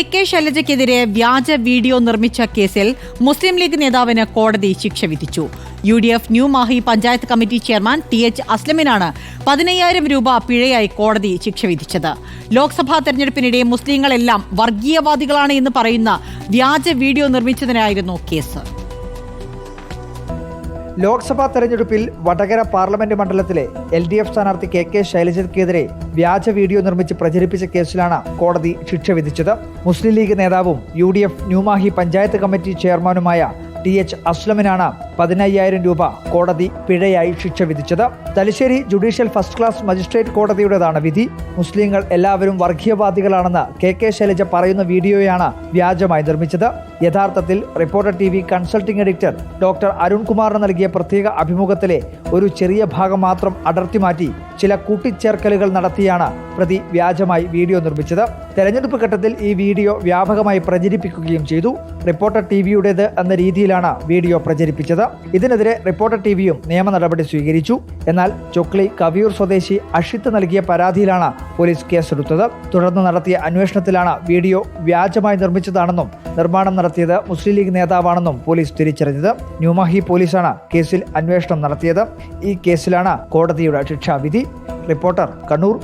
A K ശൈലജയ്ക്കെതിരെ വ്യാജ video നിർമ്മിച്ച കേസിൽ മുസ്ലിം ലീഗ് നേതാവിന് കോടതി ശിക്ഷ വിധിച്ചു. U D F new Mahe panchayat committee chairman T H അസ്ലമിനാണ് പതിനയ്യായിരം രൂപ പിഴയായി കോടതി ശിക്ഷ വിധിച്ചത്. ലോക്സഭാ തെരഞ്ഞെടുപ്പിനിടെ മുസ്ലിങ്ങളെല്ലാം വർഗീയവാദികളാണ് എന്ന് പറയുന്ന വ്യാജ വീഡിയോ നിർമ്മിച്ചതിനായിരുന്നു കേസ്. ലോക്സഭാ തെരഞ്ഞെടുപ്പിൽ വടകര പാർലമെന്റ് മണ്ഡലത്തിലെ എൽ ഡി എഫ് സ്ഥാനാർത്ഥി കെ കെ ശൈലജയ്ക്കെതിരെ വ്യാജ വീഡിയോ നിർമ്മിച്ച് പ്രചരിപ്പിച്ച കേസിലാണ് കോടതി ശിക്ഷ വിധിച്ചത്. മുസ്ലിം ലീഗ് നേതാവും U D F New Mahe panchayat committee ചെയർമാനുമായ ടി എച്ച് അസ്ലമിനാണ് പതിനയ്യായിരം രൂപ കോടതി പിഴയായി ശിക്ഷ വിധിച്ചത്. Thalassery judicial first class magistrate കോടതിയുടേതാണ് വിധി. മുസ്ലിങ്ങൾ എല്ലാവരും വർഗീയവാദികളാണെന്ന് കെ കെ ശൈലജ പറയുന്ന വീഡിയോയാണ് വ്യാജമായി നിർമ്മിച്ചത്. യഥാർത്ഥത്തിൽ reporter T V consulting editor doctor അരുൺകുമാറിന് നൽകിയ പ്രത്യേക അഭിമുഖത്തിലെ ഒരു ചെറിയ ഭാഗം മാത്രം അടർത്തി മാറ്റി ചില കൂട്ടിച്ചേർക്കലുകൾ നടത്തിയാണ് പ്രതി വ്യാജമായി വീഡിയോ നിർമ്മിച്ചത്. തെരഞ്ഞെടുപ്പ് ഘട്ടത്തിൽ ഈ വീഡിയോ വ്യാപകമായി പ്രചരിപ്പിക്കുകയും ചെയ്തു. റിപ്പോർട്ടർ ടി വിയുടേത് എന്ന രീതിയിലാണ് വീഡിയോ പ്രചരിപ്പിച്ചത്. ഇതിനെതിരെ റിപ്പോർട്ടർ ടി വിയും നിയമ നടപടി സ്വീകരിച്ചു. എന്നാൽ ചൊക്ലി കവിയൂർ സ്വദേശി അഷിത്ത് നൽകിയ പരാതിയിലാണ് പോലീസ് കേസെടുത്തത് തുടർന്ന് നടത്തിയ അന്വേഷണത്തിലാണ് വീഡിയോ വ്യാജമായി നിർമ്മിച്ചതാണെന്നും നിർമ്മാണം നടത്തിയത് മുസ്ലിം ലീഗ് നേതാവാണെന്നും പോലീസ് തിരിച്ചറിഞ്ഞത്. ന്യൂമാഹി പോലീസാണ് കേസിൽ അന്വേഷണം നടത്തിയത്. ഈ കേസിലാണ് കോടതിയുടെ ശിക്ഷാവിധി. റിപ്പോർട്ടർ കണ്ണൂർ